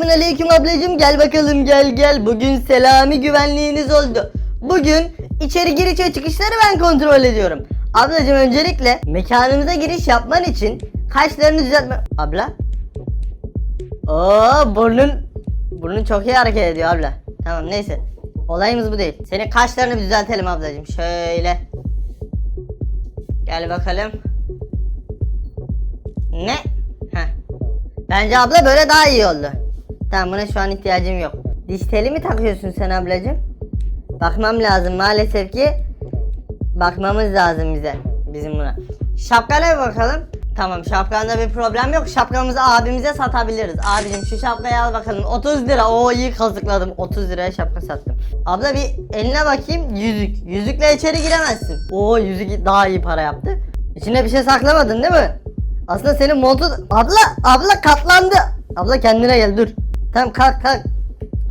Selamun ablacım gel bakalım gel gel. Bugün selami güvenliğiniz oldu. Bugün içeri giriş ve çıkışları ben kontrol ediyorum. Ablacım öncelikle mekanımıza giriş yapman için kaşlarını düzeltme... Abla? Oo burnun... Burnun çok iyi hareket ediyor abla. Tamam neyse. Olayımız bu değil. Senin kaşlarını bir düzeltelim ablacım. Şöyle. Gel bakalım. Ne? Heh. Bence abla böyle daha iyi oldu. Tamam buna şu an ihtiyacım yok. Diş teli mi takıyorsun sen ablacığım? Bakmam lazım maalesef ki. Bakmamız lazım bize. Bizim buna. Şapkana bir bakalım. Tamam şapkanda bir problem yok. Şapkamızı abimize satabiliriz. Abicim şu şapkayı al bakalım. 30 lira. Oo iyi kazıkladım. 30 liraya şapka sattım. Abla bir eline bakayım. Yüzük. Yüzükle içeri giremezsin. Oo yüzük daha iyi para yaptı. İçine bir şey saklamadın değil mi? Aslında senin montun... Abla! Abla katlandı! Abla kendine gel dur. Tamam kalk kalk.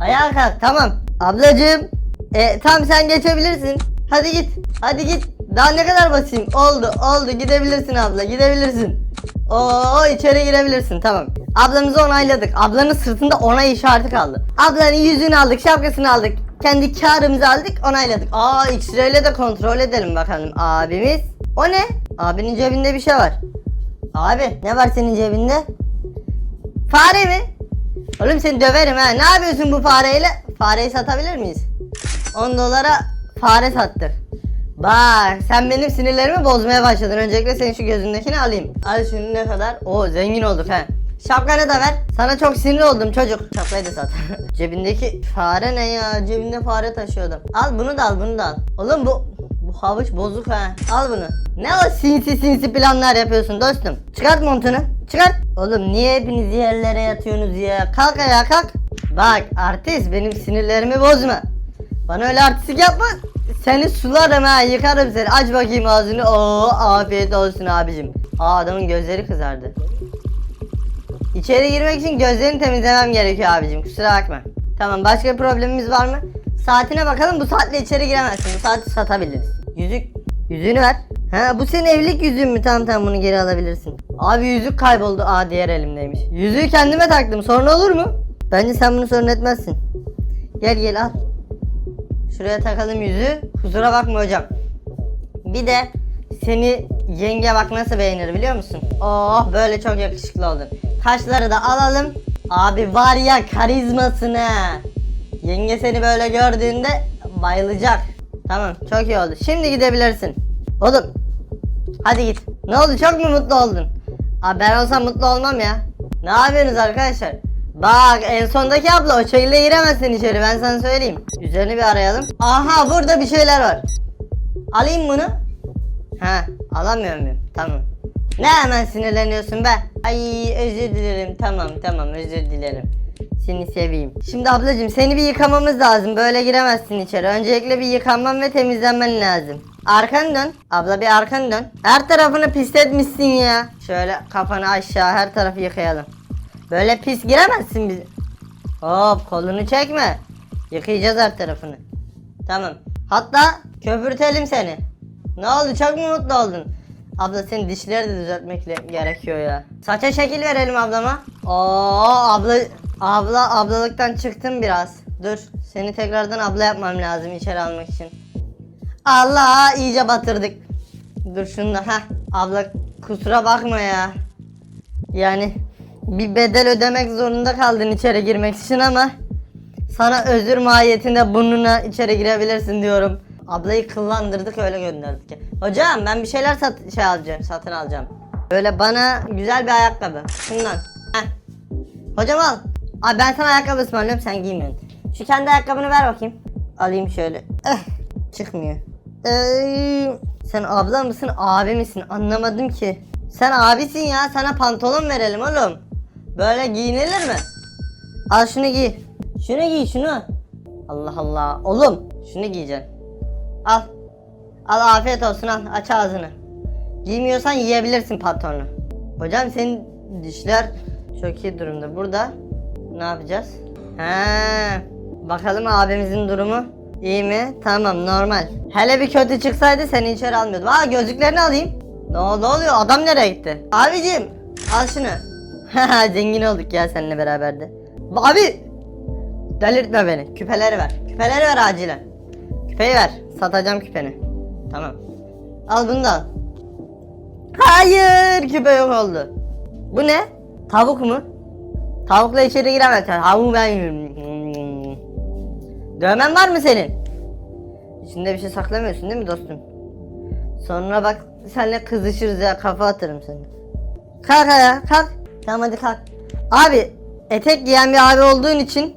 Ayağa kalk tamam. Ablacığım. E, tamam sen geçebilirsin. Hadi git. Hadi git. Daha ne kadar basayım? Oldu oldu gidebilirsin abla gidebilirsin. Oo içeri girebilirsin tamam. Ablamızı onayladık. Ablanın sırtında onay işareti kaldı. Ablanın yüzüğünü aldık, şapkasını aldık. Kendi karımızı aldık, onayladık. Aa X-ray'le de kontrol edelim bakalım. Abimiz. O ne? Abinin cebinde bir şey var. Abi ne var senin cebinde? Fare mi? Oğlum seni döverim ha. Ne yapıyorsun bu fareyle? Fareyi satabilir miyiz? 10 dolara fare sattık. Bak sen benim sinirlerimi bozmaya başladın. Öncelikle senin şu gözündekini alayım. Al şunu ne kadar? Oo zengin olduk ha. Şapkanı da ver. Sana çok sinir oldum çocuk. Şapkayı da sat. Cebindeki fare ne ya? Cebinde fare taşıyordum. Al bunu da al bunu da al. Oğlum bu bu havuç bozuk ha. Al bunu. Ne o sinsi sinsi planlar yapıyorsun dostum? Çıkart montunu. Çıkart. Oğlum niye hepiniz yerlere yatıyorsunuz ya? Kalk ayağa kalk. Bak artist benim sinirlerimi bozma. Bana öyle artistik yapma. Seni sularım ha yıkarım seni. Aç bakayım ağzını. Oo afiyet olsun abicim. Aa adamın gözleri kızardı. İçeri girmek için gözlerini temizlemem gerekiyor abicim. Kusura bakma. Tamam başka problemimiz var mı? Saatine bakalım bu saatle içeri giremezsin. Bu saati satabiliriz. Yüzük. Yüzüğünü ver. Ha bu senin evlilik yüzüğün mü? Tamam tamam bunu geri alabilirsin. Abi yüzük kayboldu. Aa diğer elimdeymiş. Yüzüğü kendime taktım. Sorun olur mu? Bence sen bunu sorun etmezsin. Gel gel al. Şuraya takalım yüzüğü. Kusura bakma hocam. Bir de seni yenge bak nasıl beğenir biliyor musun? Oh böyle çok yakışıklı oldun. Kaşları da alalım. Abi var ya karizmasına. Yenge seni böyle gördüğünde bayılacak. Tamam çok iyi oldu. Şimdi gidebilirsin. Oğlum. Hadi git. Ne oldu çok mu mutlu oldun? Abi ben olsam mutlu olmam ya. Ne yapıyorsunuz arkadaşlar? Bak en sondaki abla o şekilde giremezsin içeri ben sana söyleyeyim. Üzerini bir arayalım. Aha burada bir şeyler var. Alayım bunu. Ha alamıyor muyum? Tamam. Ne hemen sinirleniyorsun be? Ay özür dilerim tamam tamam özür dilerim. Seni seveyim. Şimdi ablacığım seni bir yıkamamız lazım. Böyle giremezsin içeri. Öncelikle bir yıkanman ve temizlenmen lazım. Arkanı dön. Abla bir arkanı dön. Her tarafını pisletmişsin ya. Şöyle kafanı aşağı her tarafı yıkayalım. Böyle pis giremezsin biz. Hop kolunu çekme. Yıkayacağız her tarafını. Tamam. Hatta köpürtelim seni. Ne oldu çok mu mutlu oldun? Abla senin dişleri de düzeltmek gerekiyor ya. Saça şekil verelim ablama. Oo abla abla ablalıktan çıktım biraz. Dur seni tekrardan abla yapmam lazım içeri almak için. Allah iyice batırdık. Dur şunu da ha abla kusura bakma ya. Yani bir bedel ödemek zorunda kaldın içeri girmek için ama sana özür mahiyetinde burnuna içeri girebilirsin diyorum. Ablayı kıllandırdık öyle gönderdik. Hocam ben bir şeyler sat şey alacağım, satın alacağım. Böyle bana güzel bir ayakkabı. Şundan. Heh. Hocam al. Abi ben sana ayakkabı ısmarlıyorum sen giymiyorsun. Şu kendi ayakkabını ver bakayım. Alayım şöyle. Eh, çıkmıyor. Ee, sen abla mısın abi misin anlamadım ki. Sen abisin ya sana pantolon verelim oğlum. Böyle giyinilir mi? Al şunu giy. Şunu giy şunu. Allah Allah. Oğlum şunu giyeceksin. Al. Al afiyet olsun al. Aç ağzını. Giymiyorsan yiyebilirsin pantolonu. Hocam senin dişler çok iyi durumda. Burada ne yapacağız? He. Bakalım abimizin durumu iyi mi? Tamam normal. Hele bir kötü çıksaydı seni içeri almıyordum. Aa gözlüklerini alayım. Ne, ne oluyor? Adam nereye gitti? Abicim al şunu. Zengin olduk ya seninle beraber de. Abi! Delirtme beni. Küpeleri ver. Küpeleri ver acilen. Küpeyi ver. Satacağım küpeni. Tamam. Al bunu da al. Hayır! Küpe yok oldu. Bu ne? Tavuk mu? Tavukla içeri giremez. Tavuğu ben. Dövmen var mı senin? İçinde bir şey saklamıyorsun değil mi dostum? Sonra bak seninle kızışırız ya kafa atarım seni. Kalk ayağa kalk. Tamam hadi kalk. Abi etek giyen bir abi olduğun için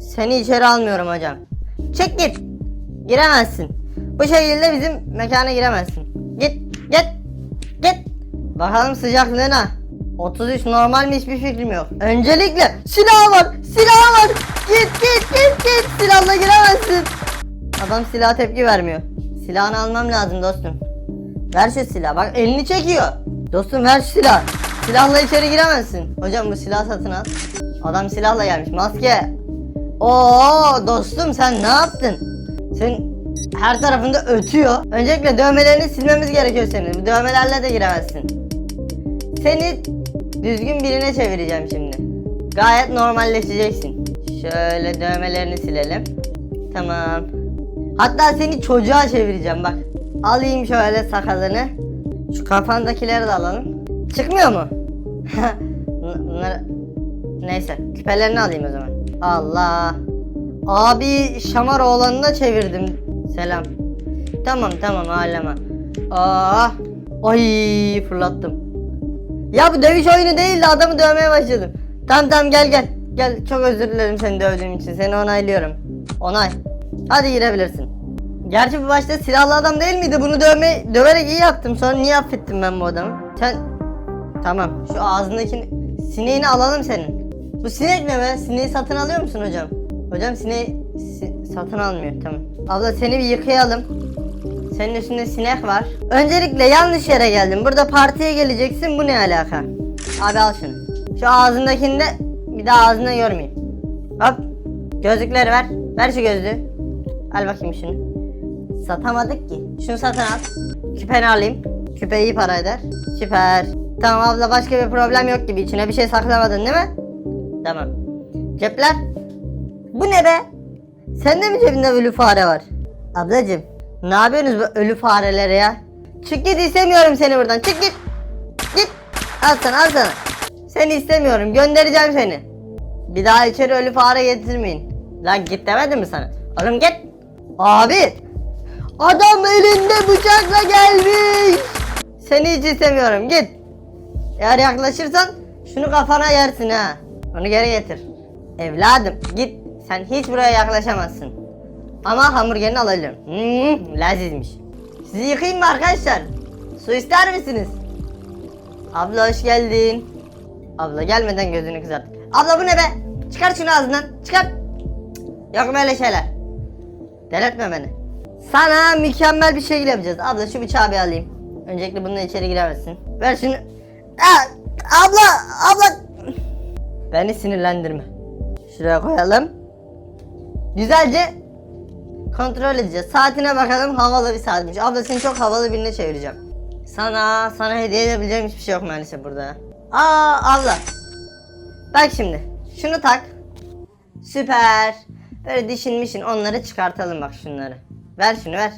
seni içeri almıyorum hocam. Çek git. Giremezsin. Bu şekilde bizim mekana giremezsin. Git git git. Bakalım sıcaklığına. 33 normal mi hiçbir fikrim yok. Öncelikle silah var silah var. Git git git git silahla giremezsin. Adam silah tepki vermiyor. Silahını almam lazım dostum. Ver şu silahı bak elini çekiyor. Dostum ver şu silahı. Silahla içeri giremezsin. Hocam bu silah satın al. Adam silahla gelmiş maske. Oo dostum sen ne yaptın? Sen her tarafında ötüyor. Öncelikle dövmelerini silmemiz gerekiyor senin. Bu dövmelerle de giremezsin. Seni düzgün birine çevireceğim şimdi. Gayet normalleşeceksin. Şöyle dövmelerini silelim. Tamam. Hatta seni çocuğa çevireceğim bak. Alayım şöyle sakalını. Şu kafandakileri de alalım. Çıkmıyor mu? Bunları... Neyse küpelerini alayım o zaman. Allah. Abi şamar oğlanını da çevirdim. Selam. Tamam tamam ağlama. Aa. Ay fırlattım. Ya bu dövüş oyunu değil de adamı dövmeye başladım. Tamam tamam gel gel. Gel çok özür dilerim seni dövdüğüm için. Seni onaylıyorum. Onay. Hadi girebilirsin. Gerçi bu başta silahlı adam değil miydi? Bunu dövme döverek iyi yaptım. Sonra niye affettim ben bu adamı? Sen Tamam. Şu ağzındaki sineğini alalım senin. Bu sinek ne be? Sineği satın alıyor musun hocam? Hocam sineği si- satın almıyor. Tamam. Abla seni bir yıkayalım. Senin üstünde sinek var. Öncelikle yanlış yere geldin. Burada partiye geleceksin. Bu ne alaka? Abi al şunu. Şu ağzındakini de bir daha ağzında görmeyeyim. Hop. Gözlükleri ver. Ver şu gözlüğü. Al bakayım şunu. Satamadık ki. Şunu satın al. Küpeni alayım. Küpe iyi para eder. Süper. Tamam abla başka bir problem yok gibi. İçine bir şey saklamadın değil mi? Tamam. Cepler. Bu ne be? Sende mi cebinde ölü fare var? Ablacım. Ne yapıyorsunuz bu ölü farelere ya? Çık git istemiyorum seni buradan. Çık git. Git. Al sana al sana. Seni istemiyorum. Göndereceğim seni. Bir daha içeri ölü fare getirmeyin. Lan git demedim mi sana? Oğlum git. Abi. Adam elinde bıçakla gelmiş. Seni hiç istemiyorum. Git. Eğer yaklaşırsan şunu kafana yersin ha. Onu geri getir. Evladım git. Sen hiç buraya yaklaşamazsın. Ama hamburgerini alacağım. Hmm, lezzetmiş. Sizi yıkayayım mı arkadaşlar? Su ister misiniz? Abla hoş geldin. Abla gelmeden gözünü kızart. Abla bu ne be? Çıkar şunu ağzından. Çıkar. Yok böyle şeyler. Delirtme beni. Sana mükemmel bir şekilde yapacağız. Abla şu bıçağı bir alayım. Öncelikle bununla içeri giremezsin. Ver şunu. Aa, abla, abla. Beni sinirlendirme. Şuraya koyalım. Güzelce kontrol edeceğiz. Saatine bakalım havalı bir saatmiş. Abla seni çok havalı birine çevireceğim. Sana, sana hediye edebileceğim hiçbir şey yok maalesef burada. Aa abla. Bak şimdi. Şunu tak. Süper. Böyle dişinmişin onları çıkartalım bak şunları. Ver şunu ver.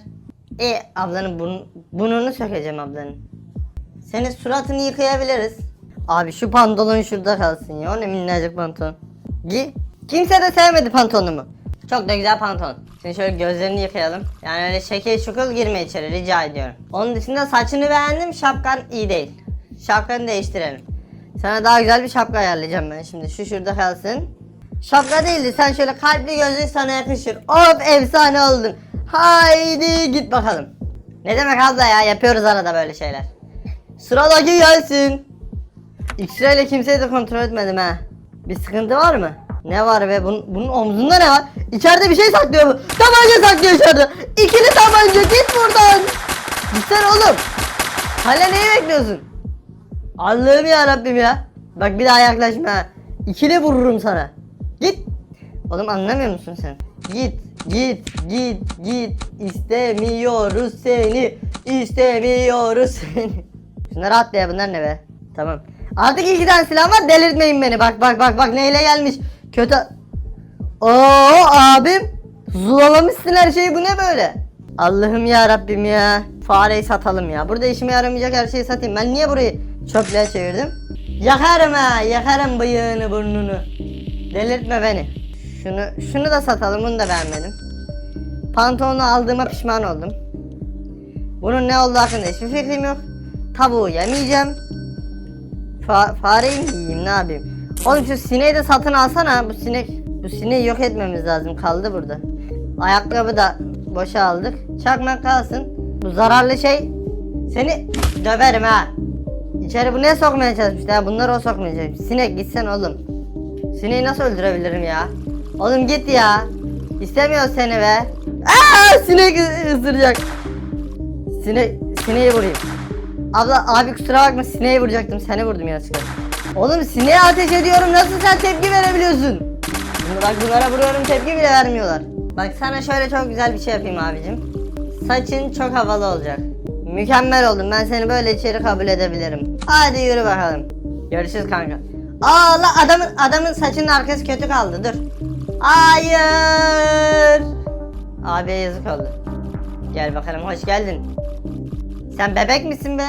E ablanın burn, burnunu sökeceğim ablanın. Senin suratını yıkayabiliriz. Abi şu pantolon şurada kalsın ya. O ne minnacık pantolon. Giy. Kimse de sevmedi pantolonumu. Çok da güzel pantolon. Şimdi şöyle gözlerini yıkayalım. Yani öyle şekil şukul girme içeri rica ediyorum. Onun dışında saçını beğendim. Şapkan iyi değil. Şapkanı değiştirelim. Sana daha güzel bir şapka ayarlayacağım ben şimdi. Şu şurada kalsın. Şapka değildi. Sen şöyle kalpli gözlük sana yakışır. Of efsane oldun. Haydi git bakalım. Ne demek abla ya yapıyoruz arada böyle şeyler. Sıradaki gelsin. X-ray ile kimseyi de kontrol etmedim ha. Bir sıkıntı var mı? Ne var be? Bunun, bunun omzunda ne var? İçeride bir şey saklıyor bu. Tabanca saklıyor içeride. İkili tabanca git buradan. Gitsene oğlum. Hala neyi bekliyorsun? Allah'ım ya Rabbim ya. Bak bir daha yaklaşma. İkili vururum sana. Git. Oğlum anlamıyor musun sen? Git, git, git, git. İstemiyoruz seni. İstemiyoruz seni. Şunları at ya bunlar ne be? Tamam. Artık iki tane silah var delirtmeyin beni. Bak bak bak bak neyle gelmiş. Kötü. Oo abim. Zulalamışsın her şeyi bu ne böyle? Allah'ım ya Rabbim ya. Fareyi satalım ya. Burada işime yaramayacak her şeyi satayım. Ben niye burayı çöplüğe çevirdim? Yakarım ha. Yakarım bıyığını burnunu. Delirtme beni. Şunu şunu da satalım. Bunu da beğenmedim. Pantolonu aldığıma pişman oldum. Bunun ne olduğu hakkında hiçbir fikrim yok. Tavuğu yemeyeceğim. Fa fareyi mi yiyeyim ne yapayım? Oğlum şu sineği de satın alsana. Bu sinek bu sineği yok etmemiz lazım. Kaldı burada. Ayakkabı da boşa aldık. Çakmak kalsın. Bu zararlı şey seni döverim ha. İçeri bu ne sokmaya çalışmışlar? ya? Bunları o sokmayacak. Sinek gitsen oğlum. Sineği nasıl öldürebilirim ya? Oğlum git ya. İstemiyor seni be. Aa sinek ısıracak. Sine sineği vurayım. Abla abi kusura bakma sineği vuracaktım seni vurdum yanlışlıkla. Oğlum sineğe ateş ediyorum nasıl sen tepki verebiliyorsun? Şimdi bak bunlara vuruyorum tepki bile vermiyorlar. Bak sana şöyle çok güzel bir şey yapayım abicim. Saçın çok havalı olacak. Mükemmel oldun ben seni böyle içeri kabul edebilirim. Hadi yürü bakalım. Görüşürüz kanka. Aa la adamın adamın saçının arkası kötü kaldı dur. Hayır. Abiye yazık oldu. Gel bakalım hoş geldin. Sen bebek misin be?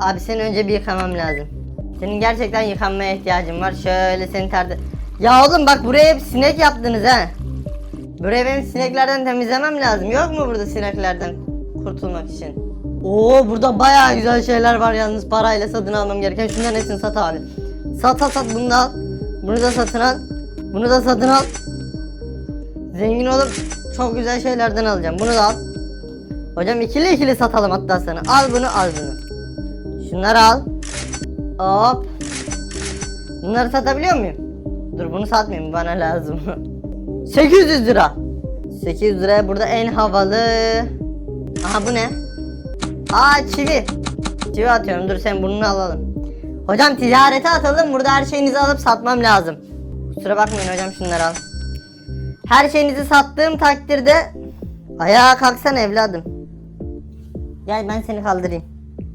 Abi seni önce bir yıkamam lazım. Senin gerçekten yıkanmaya ihtiyacın var. Şöyle seni terde... Ya oğlum bak buraya hep sinek yaptınız ha. Buraya benim sineklerden temizlemem lazım. Yok mu burada sineklerden kurtulmak için? Oo burada bayağı güzel şeyler var yalnız parayla satın almam gereken. Şunların hepsini sat abi. Sat sat sat bunu da al. Bunu da satın al. Bunu da satın al. Zengin olup çok güzel şeylerden alacağım. Bunu da al. Hocam ikili ikili satalım hatta sana. Al bunu al bunu. Şunları al. Hop. Bunları satabiliyor muyum? Dur bunu satmayayım bana lazım. 800 lira. 800 liraya burada en havalı. Aha bu ne? Aa çivi. Çivi atıyorum dur sen burnunu alalım. Hocam ticarete atalım burada her şeyinizi alıp satmam lazım. Kusura bakmayın hocam şunları al. Her şeyinizi sattığım takdirde ayağa kalksana evladım. Gel ben seni kaldırayım.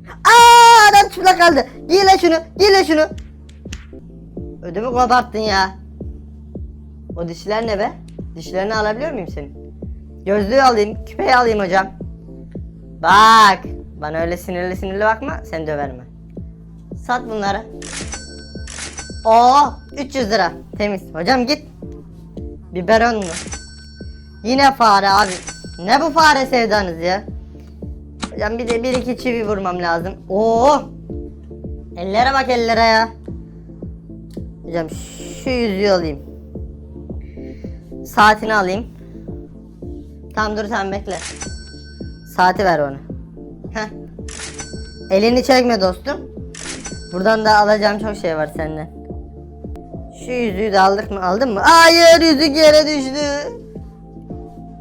Aa adam çıplak kaldı. Giy lan şunu, giy lan şunu. Ödümü koparttın ya. O dişler ne be? Dişlerini alabiliyor muyum senin? Gözlüğü alayım, küpeyi alayım hocam. Bak, bana öyle sinirli sinirli bakma, seni döverim ben. Sat bunları. Oo, 300 lira. Temiz. Hocam git. Biberon mu? Yine fare abi. Ne bu fare sevdanız ya? Hocam bir de bir iki çivi vurmam lazım. Oo! Ellere bak ellere ya. Hocam şu yüzüğü alayım. Saatini alayım. Tamam dur sen bekle. Saati ver bana. Heh. Elini çekme dostum. Buradan da alacağım çok şey var senden. Şu yüzüğü de aldık mı? Aldın mı? Hayır yüzük yere düştü.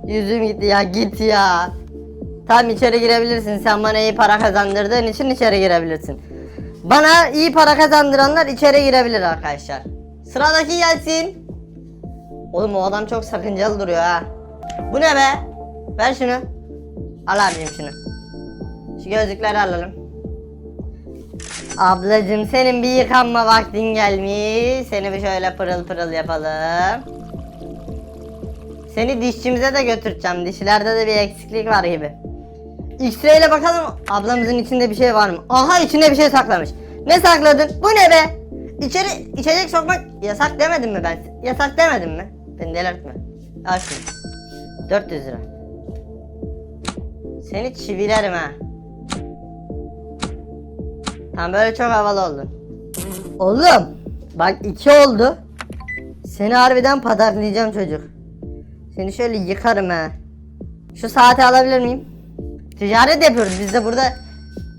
Yüzüm gitti ya git ya. Tamam içeri girebilirsin. Sen bana iyi para kazandırdığın için içeri girebilirsin. Bana iyi para kazandıranlar içeri girebilir arkadaşlar. Sıradaki gelsin. Oğlum o adam çok sakıncalı duruyor ha. Bu ne be? Ver şunu. Al abicim şunu. Şu gözlükleri alalım. Ablacım senin bir yıkanma vaktin gelmiş. Seni bir şöyle pırıl pırıl yapalım. Seni dişçimize de götüreceğim. Dişlerde de bir eksiklik var gibi. X-ray ile bakalım ablamızın içinde bir şey var mı? Aha içinde bir şey saklamış. Ne sakladın? Bu ne be? İçeri içecek sokmak yasak demedim mi ben? Yasak demedim mi? Beni delirtme. Al şunu. 400 lira. Seni çivilerim ha. Tamam böyle çok havalı oldun. Oğlum bak iki oldu. Seni harbiden pataklayacağım çocuk. Seni şöyle yıkarım ha. Şu saati alabilir miyim? Ticaret yapıyoruz biz de burada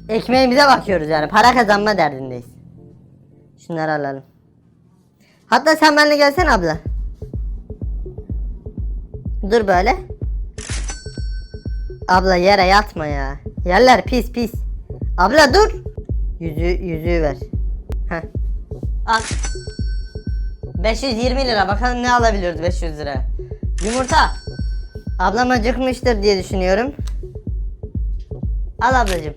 ekmeğimize bakıyoruz yani para kazanma derdindeyiz. Şunları alalım. Hatta sen benimle gelsene abla. Dur böyle. Abla yere yatma ya. Yerler pis pis. Abla dur. Yüzü yüzüğü ver. Heh. Al. 520 lira bakalım ne alabiliyoruz 500 lira. Yumurta. Ablam acıkmıştır diye düşünüyorum. Al ablacım.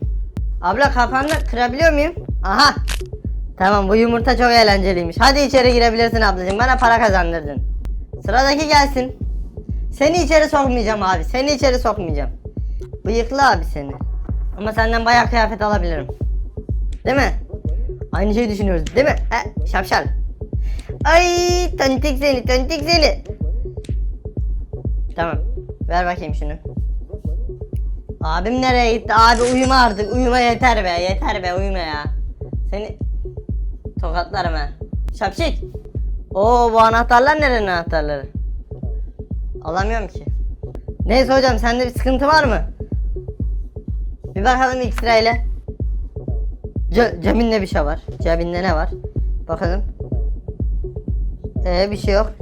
Abla kafanı kırabiliyor muyum? Aha. Tamam bu yumurta çok eğlenceliymiş. Hadi içeri girebilirsin ablacığım. Bana para kazandırdın. Sıradaki gelsin. Seni içeri sokmayacağım abi. Seni içeri sokmayacağım. Bıyıklı abi seni. Ama senden bayağı kıyafet alabilirim. Değil mi? Aynı şeyi düşünüyoruz değil mi? He, şapşal. Ay tontik seni tontik seni. Tamam. Ver bakayım şunu. Abim nereye gitti? Abi uyuma artık. Uyuma yeter be. Yeter be uyuma ya. Seni tokatlarım ha. Şapşik. Oo bu anahtarlar nerenin anahtarları? Alamıyorum ki. Neyse hocam sende bir sıkıntı var mı? Bir bakalım X-ray ile. Ce cebinde bir şey var. Cebinde ne var? Bakalım. Ee bir şey yok.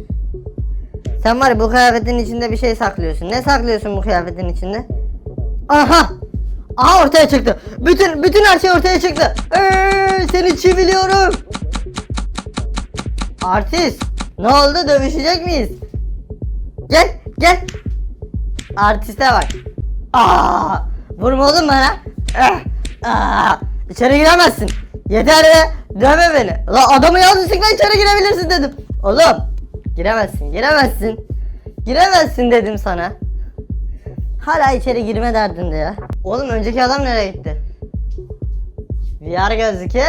Sen var ya bu kıyafetin içinde bir şey saklıyorsun. Ne saklıyorsun bu kıyafetin içinde? Aha! Aha ortaya çıktı. Bütün bütün her şey ortaya çıktı. Ee, seni çiviliyorum. Artist. Ne oldu? Dövüşecek miyiz? Gel, gel. Artiste bak. Aa! Vurma oğlum bana. Ah, ah. İçeri giremezsin. Yeter be. Dövme beni. La adamı yanlışlıkla içeri girebilirsin dedim. Oğlum. Giremezsin, giremezsin. Giremezsin dedim sana. Hala içeri girme derdinde ya. Oğlum önceki adam nereye gitti? VR gözlük. Ya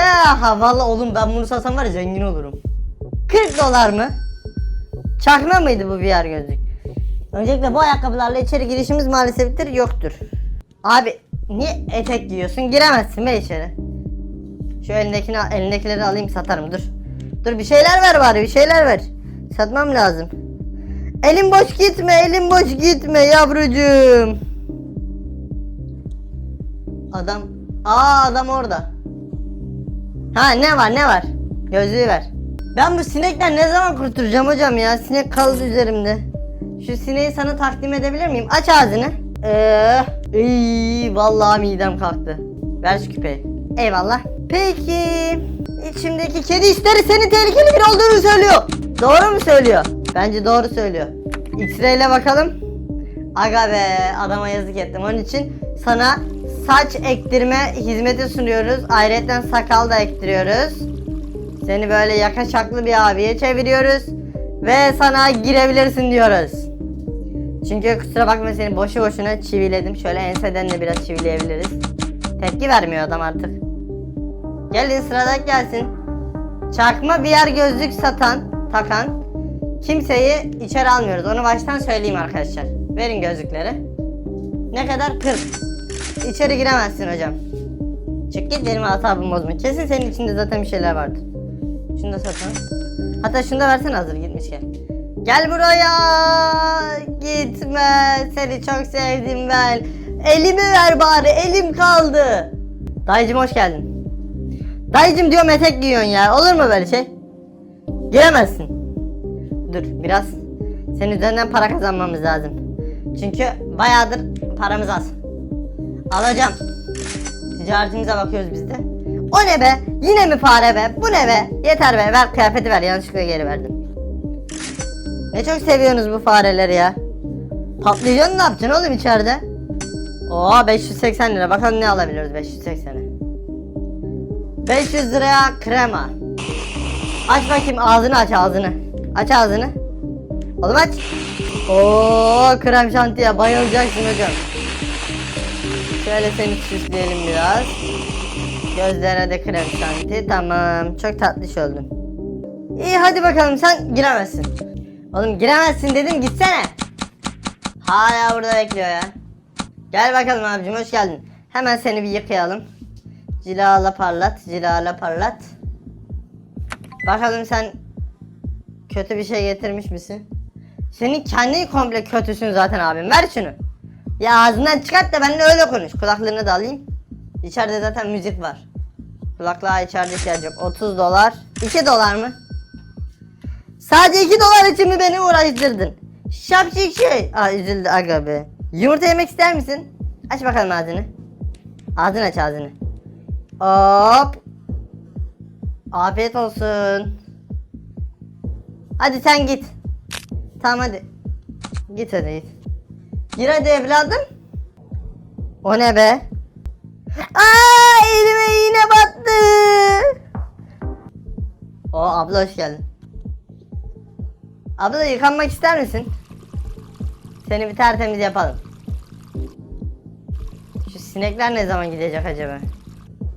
valla oğlum ben bunu satsam var ya zengin olurum. 40 dolar mı? Çakma mıydı bu VR gözlük? Öncelikle bu ayakkabılarla içeri girişimiz maaleseftir yoktur. Abi niye etek giyiyorsun? Giremezsin be içeri. Şu elindekini elindekileri alayım satarım dur. Dur bir şeyler ver bari bir şeyler ver. Satmam lazım. Elim boş gitme elim boş gitme yavrucuğum. Adam. Aa adam orada. Ha ne var ne var? Gözlüğü ver. Ben bu sinekten ne zaman kurtulacağım hocam ya? Sinek kaldı üzerimde. Şu sineği sana takdim edebilir miyim? Aç ağzını. Eee, iyi, vallahi midem kalktı. Ver şu küpeyi. Eyvallah. Peki. İçimdeki kedi işleri senin tehlikeli bir olduğunu söylüyor. Doğru mu söylüyor? Bence doğru söylüyor. X-ray ile bakalım. Aga be adama yazık ettim. Onun için sana saç ektirme hizmeti sunuyoruz. Ayrıca sakal da ektiriyoruz. Seni böyle yaka çaklı bir abiye çeviriyoruz. Ve sana girebilirsin diyoruz. Çünkü kusura bakma seni boşu boşuna çiviledim. Şöyle enseden de biraz çivileyebiliriz. Tepki vermiyor adam artık. Gelin sıradaki gelsin. Çakma bir yer gözlük satan, takan kimseyi içeri almıyoruz. Onu baştan söyleyeyim arkadaşlar. Verin gözlükleri. Ne kadar? 40. İçeri giremezsin hocam. Çık git benim asabımı bozma. Kesin senin içinde zaten bir şeyler vardır. Şunu da satalım. Hatta şunu da versene hazır gitmişken. Gel buraya. Gitme. Seni çok sevdim ben. Elimi ver bari. Elim kaldı. Dayıcım hoş geldin. Dayıcım diyorum etek giyiyorsun ya. Olur mu böyle şey? Giremezsin. Dur biraz. Senin üzerinden para kazanmamız lazım. Çünkü bayağıdır paramız az. Alacağım. Ticaretimize bakıyoruz biz de. O ne be? Yine mi fare be? Bu ne be? Yeter be. Ver kıyafeti ver. Yanlışlıkla geri verdim. Ne çok seviyorsunuz bu fareleri ya. Patlıcanı ne yapacaksın oğlum içeride? Oo 580 lira. Bakalım ne alabiliyoruz 580'e. 500 liraya krema. Aç bakayım ağzını aç ağzını. Aç ağzını. Oğlum aç. Oo krem şantiye bayılacaksın hocam. Şöyle seni süsleyelim biraz. Gözlerine de krem şanti. Tamam. Çok tatlış oldun. İyi hadi bakalım sen giremezsin. Oğlum giremezsin dedim gitsene. Hala burada bekliyor ya. Gel bakalım abicim hoş geldin. Hemen seni bir yıkayalım. Cilala parlat, cilala parlat. Bakalım sen kötü bir şey getirmiş misin? Senin kendin komple kötüsün zaten abim. Ver şunu. Ya ağzından çıkart da benimle öyle konuş. Kulaklığını da alayım. İçeride zaten müzik var. Kulaklığa içeride yok. 30 dolar. 2 dolar mı? Sadece 2 dolar için mi beni uğraştırdın? Şapşik şey. Aa üzüldü aga be. Yumurta yemek ister misin? Aç bakalım ağzını. Ağzını aç ağzını. Hop. Afiyet olsun. Hadi sen git. Tamam hadi. Git hadi git. Gir hadi evladım. O ne be? Aa elime iğne battı. O abla hoş geldin. Abla yıkanmak ister misin? Seni bir tertemiz yapalım. Şu sinekler ne zaman gidecek acaba?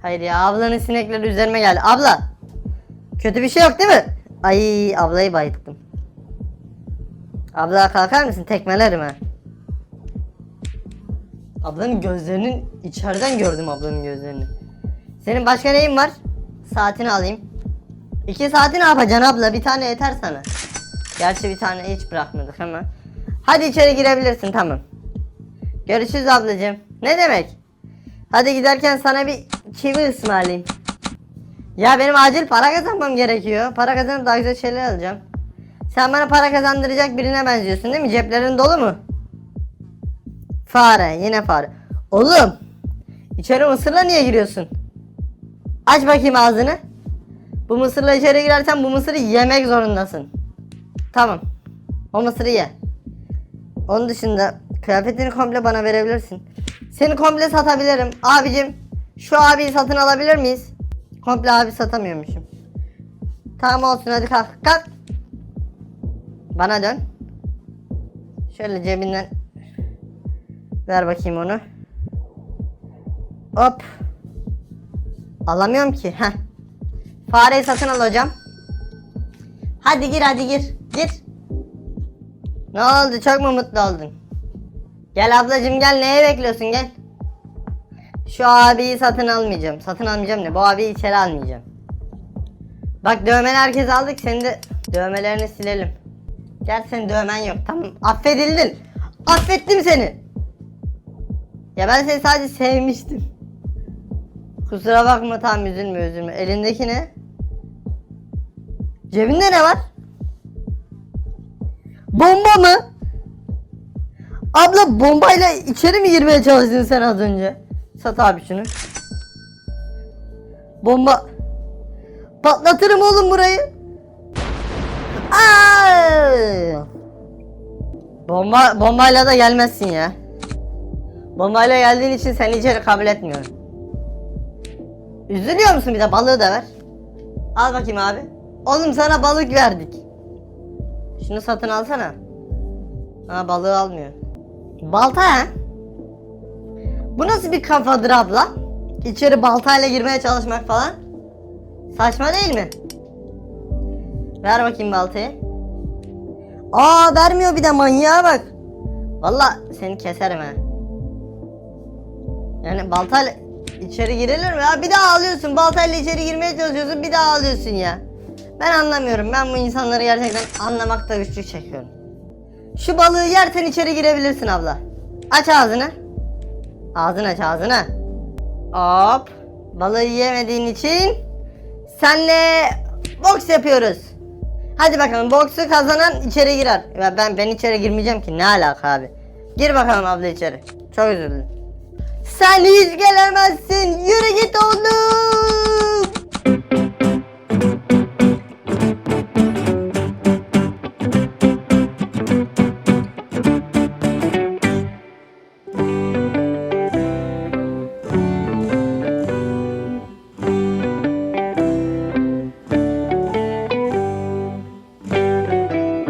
Hayır ya ablanın sinekleri üzerime geldi. Abla! Kötü bir şey yok değil mi? Ay ablayı bayılttım. Abla kalkar mısın? Tekmelerim ha. Ablanın gözlerinin içeriden gördüm ablanın gözlerini. Senin başka neyin var? Saatini alayım. İki saati ne yapacaksın abla? Bir tane yeter sana. Gerçi bir tane hiç bırakmadık ama. Hadi içeri girebilirsin tamam. Görüşürüz ablacığım. Ne demek? Hadi giderken sana bir kivi ısmarlayayım. Ya benim acil para kazanmam gerekiyor. Para kazanıp daha güzel şeyler alacağım. Sen bana para kazandıracak birine benziyorsun değil mi? Ceplerin dolu mu? Fare, yine fare. Oğlum, içeri mısırla niye giriyorsun? Aç bakayım ağzını. Bu mısırla içeri girersen bu mısırı yemek zorundasın. Tamam. O mısırı ye. Onun dışında kıyafetini komple bana verebilirsin. Seni komple satabilirim. Abicim şu abiyi satın alabilir miyiz? Komple abi satamıyormuşum. Tamam olsun hadi kalk. Kalk. Bana dön. Şöyle cebinden ver bakayım onu. Hop. Alamıyorum ki. Heh. Fareyi satın al hocam. Hadi gir hadi gir. Gir. Ne oldu çok mu mutlu oldun? Gel ablacım gel neye bekliyorsun gel. Şu abiyi satın almayacağım. Satın almayacağım ne? Bu abiyi içeri almayacağım. Bak dövmeni herkes aldık. Seni de dövmelerini silelim. Gel senin dövmen yok. Tamam. Affedildin. Affettim seni. Ya ben seni sadece sevmiştim. Kusura bakma tamam üzülme üzülme. Elindeki ne? Cebinde ne var? Bomba mı? Abla bombayla içeri mi girmeye çalıştın sen az önce? Sat abi şunu. Bomba. Patlatırım oğlum burayı. Aa! Bomba bombayla da gelmezsin ya. Bombayla geldiğin için seni içeri kabul etmiyorum. Üzülüyor musun bir de balığı da ver. Al bakayım abi. Oğlum sana balık verdik. Şunu satın alsana. Ha balığı almıyor. Balta ha? Bu nasıl bir kafadır abla? İçeri baltayla girmeye çalışmak falan. Saçma değil mi? Ver bakayım baltayı. Aa vermiyor bir de manyağa bak. Valla seni keserim ha. Yani baltayla içeri girilir mi ya? Bir daha alıyorsun. Baltayla içeri girmeye çalışıyorsun. Bir daha alıyorsun ya. Ben anlamıyorum. Ben bu insanları gerçekten anlamakta güçlük çekiyorum. Şu balığı yersen içeri girebilirsin abla. Aç ağzını. Ağzını aç ağzını. Hop. Balığı yemediğin için senle boks yapıyoruz. Hadi bakalım boksu kazanan içeri girer. Ya ben ben içeri girmeyeceğim ki ne alaka abi. Gir bakalım abla içeri. Çok dilerim. Sen hiç gelemezsin. Yürü git oğlum.